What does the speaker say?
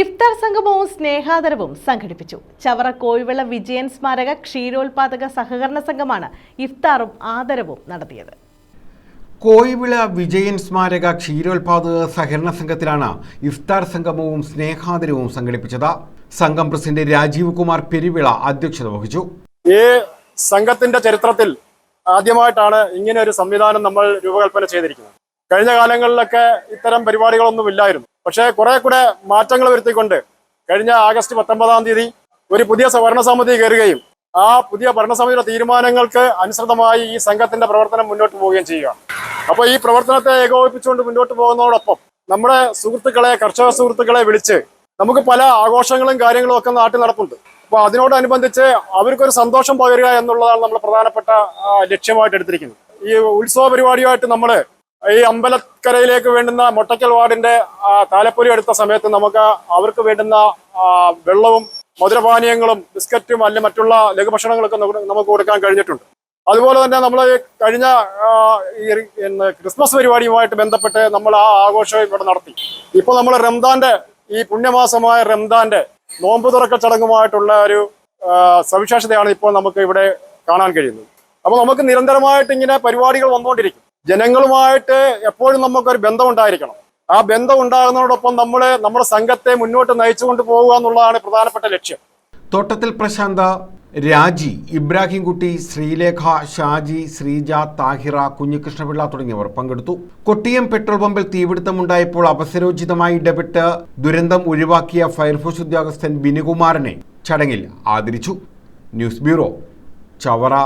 ഇഫ്താർ സംഗമവും സ്നേഹാദരവും സംഘടിപ്പിച്ചു. ചവറ കോഴിവെള്ള വിജയൻ സ്മാരക ക്ഷീരോത്പാദക സഹകരണ സംഘമാണ് ഇഫ്താറും ആദരവും നടത്തിയത്. കോയിവിള വിജയൻ സ്മാരക ക്ഷീരോത്പാദക സഹകരണ സംഘത്തിലാണ് ഇഫ്താർ സംഗമവും സ്നേഹാദരവും സംഘടിപ്പിച്ചത്. സംഘം പ്രസിഡന്റ് രാജീവ് കുമാർ പെരുവിള അധ്യക്ഷത വഹിച്ചു. ഈ സംഘത്തിന്റെ ചരിത്രത്തിൽ ആദ്യമായിട്ടാണ് ഇങ്ങനെ ഒരു സംവിധാനം നമ്മൾ രൂപകൽപ്പന ചെയ്തിരിക്കുന്നത്. കഴിഞ്ഞ കാലങ്ങളിലൊക്കെ ഇത്തരം പരിപാടികളൊന്നും ഇല്ലായിരുന്നു. പക്ഷേ കുറെ കൂടെ മാറ്റങ്ങൾ വരുത്തിക്കൊണ്ട് കഴിഞ്ഞ ആഗസ്റ്റ് പത്തൊമ്പതാം തീയതി ഒരു പുതിയ ഭരണസമിതി കയറുകയും ആ പുതിയ ഭരണസമിതിയുടെ തീരുമാനങ്ങൾക്ക് അനുസൃതമായി ഈ സംഘത്തിന്റെ പ്രവർത്തനം മുന്നോട്ട് പോവുകയും ചെയ്യുക അപ്പോൾ ഈ പ്രവർത്തനത്തെ ഏകോപിപ്പിച്ചുകൊണ്ട് മുന്നോട്ട് പോകുന്നതോടൊപ്പം നമ്മുടെ സുഹൃത്തുക്കളെ കർഷക സുഹൃത്തുക്കളെ വിളിച്ച് നമുക്ക് പല ആഘോഷങ്ങളും കാര്യങ്ങളും ഒക്കെ നാട്ടിൽ നടപ്പുണ്ട്. അപ്പൊ അതിനോടനുബന്ധിച്ച് അവർക്കൊരു സന്തോഷം പകരുക എന്നുള്ളതാണ് നമ്മൾ പ്രധാനപ്പെട്ട ലക്ഷ്യമായിട്ട് എടുത്തിരിക്കുന്നത്. ഈ ഉത്സവ പരിപാടിയുമായിട്ട് നമ്മൾ ഈ അമ്പലക്കരയിലേക്ക് വേണ്ടുന്ന മൊട്ടക്കൽ വാർഡിന്റെ താലപ്പൊലി എടുത്ത സമയത്ത് നമുക്ക് അവർക്ക് വേണ്ടുന്ന വെള്ളവും മധുരപാനീയങ്ങളും ബിസ്ക്കറ്റും അല്ലെ മറ്റുള്ള ലഘുഭക്ഷണങ്ങളൊക്കെ നമുക്ക് കൊടുക്കാൻ കഴിഞ്ഞിട്ടുണ്ട്. അതുപോലെ തന്നെ നമ്മൾ കഴിഞ്ഞ ക്രിസ്മസ് പരിപാടിയുമായിട്ട് ബന്ധപ്പെട്ട് നമ്മൾ ആ ആഘോഷം ഇവിടെ നടത്തി. ഇപ്പോൾ നമ്മൾ റംദാന്റെ ഈ പുണ്യമാസമായ റംദാന്റെ നോമ്പ് തുറക്ക ചടങ്ങുമായിട്ടുള്ള ഒരു സവിശേഷതയാണ് ഇപ്പോൾ നമുക്ക് ഇവിടെ കാണാൻ കഴിയുന്നത്. അപ്പോൾ നമുക്ക് നിരന്തരമായിട്ട് ഇങ്ങനെ പരിപാടികൾ വന്നുകൊണ്ടിരിക്കും. ജനങ്ങളുമായിട്ട് എപ്പോഴും നമുക്കൊരു ബന്ധം ഉണ്ടായിരിക്കണം ആ ബന്ധം ഉണ്ടാകുന്നതോടൊപ്പം നമ്മൾ നമ്മുടെ സംഘത്തെ മുന്നോട്ട് നയിച്ചുകൊണ്ട് പോകുക എന്നുള്ളതാണ് പ്രധാനപ്പെട്ട ലക്ഷ്യം. തോട്ടത്തിൽ പ്രശാന്ത രാജി ഇബ്രാഹിംകുട്ടി ശ്രീലേഖ ഷാജി ശ്രീജ താഹിറ കുഞ്ഞികൃഷ്ണപിള്ള തുടങ്ങിയവർ പങ്കെടുത്തു. കൊട്ടിയം പെട്രോൾ പമ്പിൽ തീപിടുത്തമുണ്ടായപ്പോൾ അവസരോചിതമായി ഇടപെട്ട് ദുരന്തം ഒഴിവാക്കിയ ഫയർഫോഴ്സ് ഉദ്യോഗസ്ഥൻ ബിനുകുമാറിനെ ചടങ്ങിൽ ആദരിച്ചു. News bureau Chavara.